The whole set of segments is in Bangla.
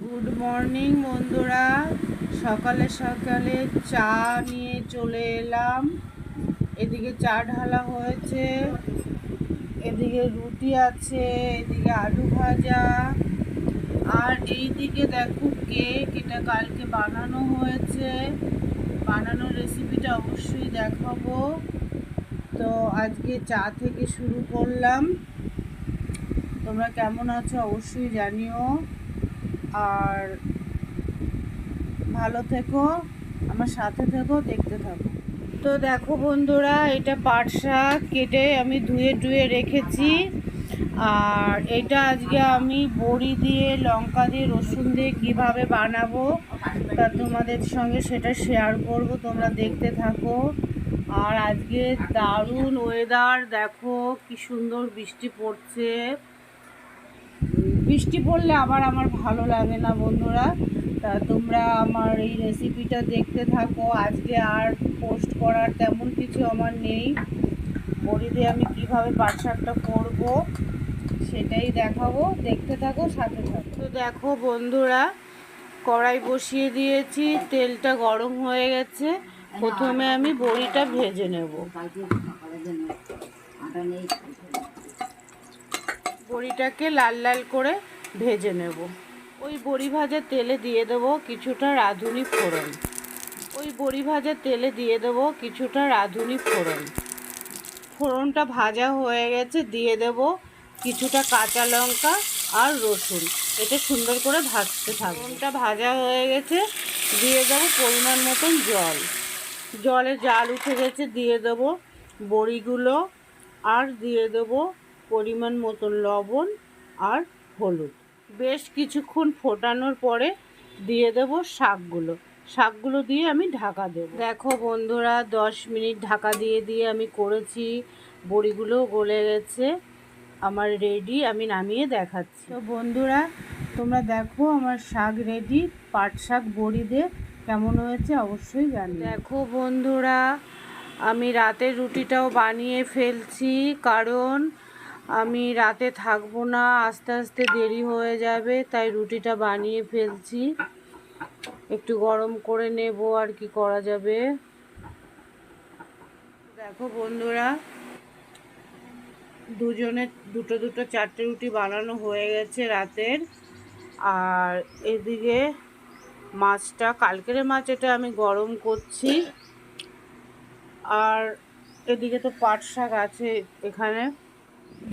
গুড মর্নিং বন্ধুরা। সকালে সকালে চা নিয়ে চলে এলাম। এদিকে চা ঢালা হয়েছে, এদিকে রুটি আছে, এদিকে আলু ভাজা। আর এইদিকে দেখো কেক, এটা কালকে বানানো হয়েছে। বানানোর রেসিপিটা অবশ্যই দেখাবো। তো আজকে চা থেকে শুরু করলাম। তোমরা কেমন আছো অবশ্যই জানিও। আর ভালো থেকো, আমার সাথে থেকো, দেখতে থাকো। তো দেখো বন্ধুরা, এটা পাট শাক কেটে আমি ধুয়ে ধুয়ে রেখেছি। আর এটা আজকে আমি বড়ি দিয়ে, লঙ্কা দিয়ে, রসুন দিয়ে কীভাবে বানাবো তা তোমাদের সঙ্গে সেটা শেয়ার করব, তোমরা দেখতে থাকো। আর আজকে দারুণ ওয়েদার দেখো কি সুন্দর বৃষ্টি পড়ছে। বৃষ্টি পড়লে আবার আমার ভালো লাগে না বন্ধুরা। তা তোমরা আমার এই রেসিপিটা দেখতে থাকো। আজকে আর পোস্ট করার তেমন কিছু আমার নেই। বড়ি দিয়ে আমি কীভাবে পাট শাকটা করব সেটাই দেখাবো। দেখতে থাকো সাথে থাকো। তো দেখো বন্ধুরা কড়াই বসিয়ে দিয়েছি। তেলটা গরম হয়ে গেছে। প্রথমে আমি বড়িটা ভেজে নেব। বড়িটাকে লাল লাল করে ভেজে নেব। ওই বড়ি ভাজা তেলে দিয়ে দেবো কিছুটা রাঁধুনি ফোড়ন। ওই বড়ি ভাজা তেলে দিয়ে দেবো কিছুটা রাঁধুনি ফোড়ন। ফোড়নটা ভাজা হয়ে গেছে, দিয়ে দেব কিছুটা কাঁচা লঙ্কা আর রসুন। এটা সুন্দর করে ভাজতে থাকব। ফোড়নটা ভাজা হয়ে গেছে, দিয়ে দেবো পরিমাণ মতন জল। জলে জাল উঠে গেছে, দিয়ে দেবো বড়িগুলো আর দিয়ে দেবো পরিমাণ মতন লবণ আর হলুদ। বেশ কিছুক্ষণ ফোটানোর পরে দিয়ে দেব শাকগুলো। শাকগুলো দিয়ে আমি ঢাকা দেব। দেখো বন্ধুরা, দশ মিনিট ঢাকা দিয়ে দিয়ে আমি করেছি। বড়িগুলো গলে গেছে। আমার রেডি আমি নামিয়ে দেখাচ্ছি। তো বন্ধুরা, তোমরা দেখো আমার শাক রেডি পাট শাক, বড়ি দিয়ে কেমন হয়েছে অবশ্যই জানি দেখো বন্ধুরা, আমি রাতের রুটিটাও বানিয়ে ফেলছি। কারণ আমি রাতে থাকব না, আস্তে আস্তে দেরি হয়ে যাবে, তাই রুটিটা বানিয়ে ফেলছি। একটু গরম করে নেব আর কি করা যাবে। দেখো বন্ধুরা, দুজনে, দুটো দুটো চারটে রুটি বানানো হয়ে গেছে রাতের। আর এদিকে মাছটা, কালকের মাছ এটা আমি গরম করছি। আর এদিকে তো পাট শাক আছে এখানে।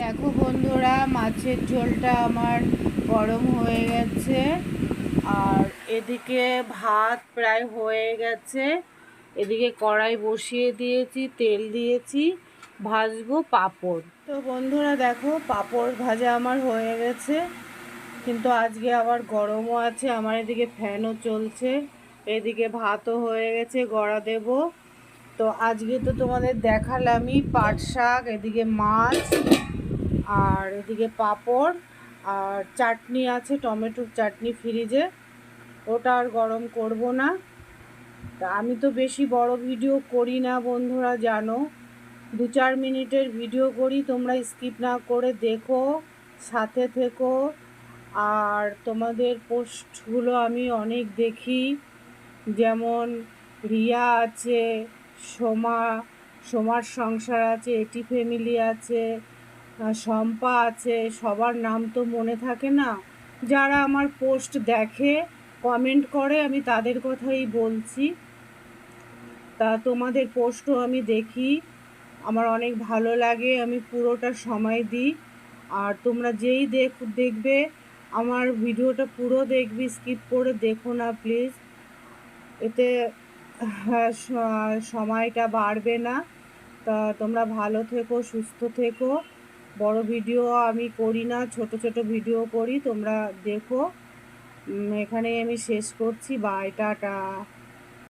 দেখো বন্ধুরা, মাছের ঝোলটা আমার গরম হয়ে গেছে আর এদিকে ভাত প্রায় হয়ে গেছে। এদিকে কড়াই বসিয়ে দিয়েছি, তেল দিয়েছি, ভাজবো পাঁপড়। তো বন্ধুরা দেখো, পাঁপড় ভাজা আমার হয়ে গেছে, কিন্তু আজকে আবার গরমও আছে, আমার এদিকে ফ্যানও চলছে, এদিকে ভাতও হয়ে গেছে, গড়া দেব। তো আজকে তো তোমাদের দেখালামই পাট শাক, এদিকে মাছ আর এদিকে পাঁপড় আর চাটনি আছে, টমেটোর চাটনি ফ্রিজে ওটা আর গরম করব না। তা আমি তো বেশি বড় ভিডিও করি না বন্ধুরা, জানো। দু চার মিনিটের ভিডিও করি, তোমরা স্কিপ না করে দেখো, সাথে থেকো। আর তোমাদের পোস্টগুলো আমি অনেক দেখি, যেমন রিয়া আছে, সোমা, সোমার সংসার আছে, এটি ফ্যামিলি আছে শম্পা আছে সবার নাম তো মনে থাকে না। যারা আমার পোস্ট দেখে কমেন্ট করে আমি তাদের কথাই বলছি। তা তোমাদের পোস্টও আমি দেখি। আমার অনেক ভালো লাগে আমি পুরোটা সময় দিই। আর তোমরা যেই দেখ দেখবে আমার ভিডিওটা পুরো দেখবি স্কিপ করে দেখো না প্লিজ। এতে হ্যাঁ, সময়টা বাড়বে না। তা তোমরা ভালো থেকো সুস্থ থেকো। বড় ভিডিও আমি করি না, ছোট ছোট ভিডিও করি, তোমরা দেখো। এখানে আমি শেষ করছি। Bye tata.